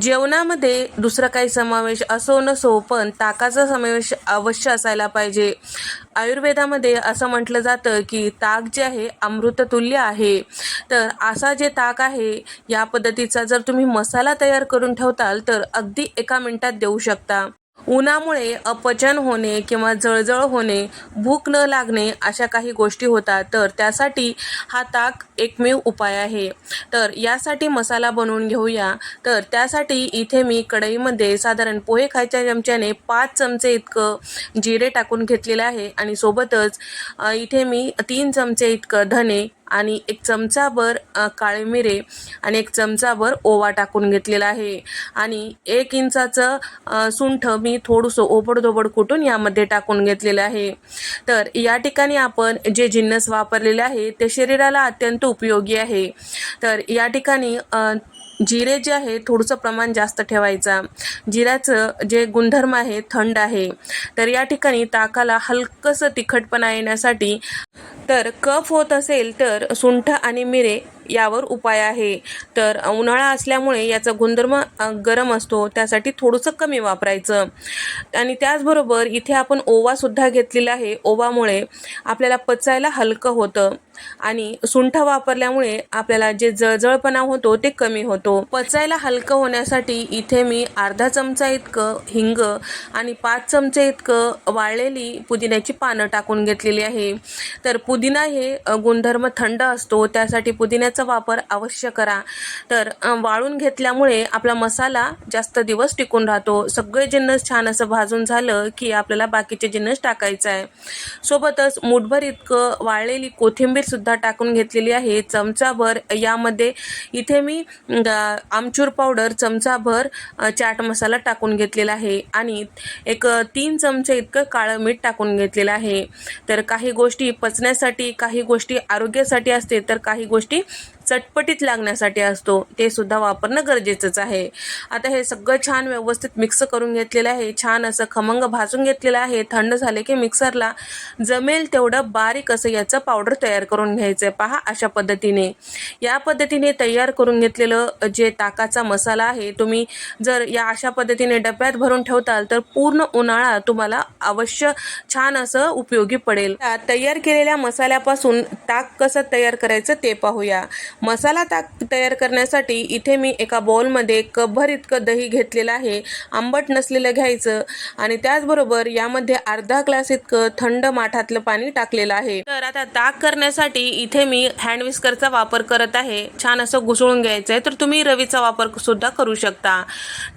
जेवणामध्ये दुसरा काही समावेश असो नसो पण ताकाचा समावेश अवश्य असायला पाहिजे. आयुर्वेदामध्ये असं म्हटलं जातं की ताक जे आहे अमृततुल्य आहे. तर असा जे ताक आहे या पद्धतीचा जर तुम्ही मसाला तयार करून ठेवताल तर अगदी एका मिनटात देऊ शकता. उन्हामुळे अपचन होणे किंवा जळजळ होणे भूक न लागणे अशा काही गोष्टी होतात. तर त्यासाठी हा ताक एकमेव उपाय आहे. तर यासाठी मसाला बनवून घेऊया. तर त्यासाठी इथे मी कढईमध्ये साधारण पोहे खायच्या चमच्याने पाच चमचे इतकं जिरे टाकून घेतलेलं आहे. आणि सोबतच इथे मी तीन चमचे इतकं धने आणि एक चमचाभर काळे मिरे आणि एक चमचाभर ओवा टाकून घेतलेला आहे. आणि एक इंचाचं सुंठ मी थोडंसं ओबडधोबड कुटून यामध्ये टाकून घेतलेलं आहे. तर या ठिकाणी आपण जे जिन्नस वापरलेले आहे ते शरीराला अत्यंत उपयोगी आहे. तर या ठिकाणी जिरे जे आहे थोडंसं प्रमाण जास्त ठेवायचा. जिऱ्याचं जे गुणधर्म आहे थंड आहे तर या ठिकाणी ताकाला हलकंसं तिखटपणा येण्यासाठी तर कफ होत असेल तर सुंठ आणि मिरे यावर उपाय आहे. तर उन्हाळा असल्यामुळे याचा गुणधर्म गरम असतो. त्यासाठी थोडंसं कमी वापरायचं. आणि त्याचबरोबर इथे आपण ओवासुद्धा घेतलेला आहे. ओवामुळे आपल्याला पचायला हलकं होतं. आणि सुंठ वापरल्यामुळे आपल्याला जे जळजळपणा होतो ते कमी होतो. पचायला हलकं होण्यासाठी इथे मी अर्धा चमचा इतकं हिंग आणि पाच चमचे इतकं वाळलेली पुदिन्याची पानं टाकून घेतलेली आहे. तर पुदिना हे गुणधर्म थंड असतो त्यासाठी पुदिन्याचा वापर अवश्य करा. तर वाळून घेतल्यामुळे आपला मसाला जास्त दिवस टिकून राहतो. सगळे जिन्नस छान असं भाजून झालं की आपल्याला बाकीचे जिन्नस टाकायचं आहे. सोबतच मुठभर इतकं वाळलेली कोथिंबीर सुद्धा टाकून घेतलेली आहे. चमचाभर यामध्ये इथे मी आमचूर पावडर चमचाभर चाट मसाला टाकून घेतलेला आहे. आणि एक तीन चमचे इतकं काळं मीठ टाकून घेतलेलं आहे. तर काही गोष्टी पचण्यासाठी काही गोष्टी आरोग्यासाठी असते तर काही गोष्टी चटपटीत लागण्यासाठी असतो ते सुद्धा वापरणं गरजेचंच आहे. आता हे सगळं छान व्यवस्थित मिक्स करून घेतलेलं आहे. छान असं खमंग भाजून घेतलेलं आहे. थंड झाले की मिक्सरला जमेल तेवढं बारीक असं याचं पावडर तयार करून घ्यायचं आहे. पहा अशा पद्धतीने. या पद्धतीने तयार करून घेतलेलं जे ताकाचा मसाला आहे तुम्ही जर या अशा पद्धतीने डब्यात भरून ठेवताल तर पूर्ण उन्हाळा तुम्हाला अवश्य छान असं उपयोगी पडेल. तयार केलेल्या मसाल्यापासून ताक कसं तयार करायचं ते पाहूया. मसाला ताक तयार करण्यासाठी इथे मी एका बाउलमध्ये कपभर इतकं दही घेतलेलं आहे. आंबट नसलेलं घ्यायचं आणि त्याचबरोबर यामध्ये अर्धा ग्लास इतकं थंड माठातलं पाणी टाकलेलं आहे. तर आता ताक करण्यासाठी इथे मी हँड विस्करचा वापर करत आहे. छान असं घुसळून घ्यायचं आहे तर तुम्ही रवीचा वापर सुद्धा करू शकता.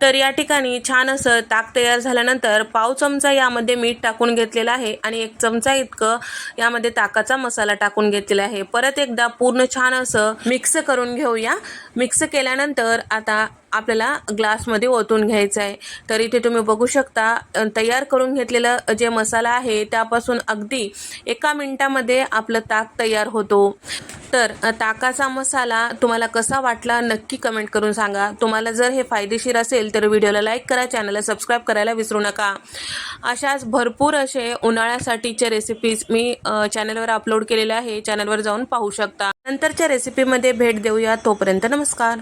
तर या ठिकाणी छान असं ताक तयार झाल्यानंतर पाव चमचा यामध्ये मीठ टाकून घेतलेलं आहे आणि एक चमचा इतकं यामध्ये ताकाचा मसाला टाकून घेतलेला आहे. परत एकदा पूर्ण छान असं मिक्स करून घेऊया. मिक्स केल्यानंतर आता आपल्याला ग्लासमध्ये ओतून घ्यायचं आहे तर इथे तुम्ही बघू शकता तयार करून घेतलेलं जे मसाला आहे त्यापासून अगदी एका मिनटामध्ये आपलं ताक तयार होतो. तर ताकाचा मसाला तुम्हाला कसा वाटला नक्की कमेंट करून सांगा. तुम्हाला जर हे फायदेशीर असेल तर व्हिडिओला लाईक करा चॅनलला सबस्क्राईब करायला विसरू नका. अशाच भरपूर असे उन्हाळ्यासाठीचे रेसिपीज मी चॅनलवर अपलोड केलेले आहे. चॅनलवर जाऊन पाहू शकता. नंतरच्या रेसिपीमध्ये भेट देऊया. तोपर्यंत नमस्कार.